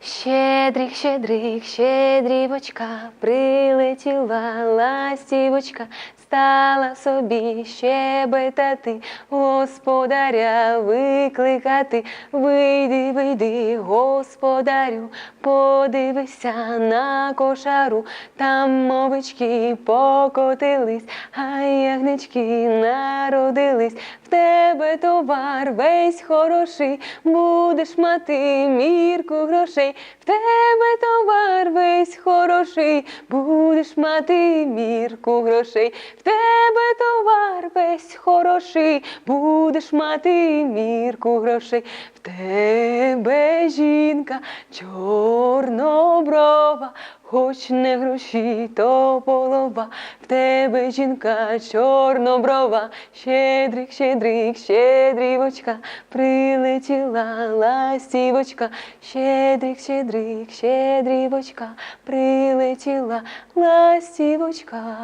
Щедрик, щедрих, щедрівочка, прилетіла ластівочка, стала собі щебетати, господаря викликати. Вийди, вийди, господарю, подивися на кошару, там мовички покотились, а ягнички народились. В тебе товар весь хороший, будеш мати мірку грошей. В тебе товар весь хороший, будеш мати мірку грошей. В тебе товар хороший, будеш мати мірку грошей. В тебе жінка чорноброва, хоч не гроші, то полова. В тебе жінка чорноброва, щедрик, щедрик, щедрівочка, прилетіла ластівочка, щедрик, щедрик, щедрівочка, прилетіла ластівочка.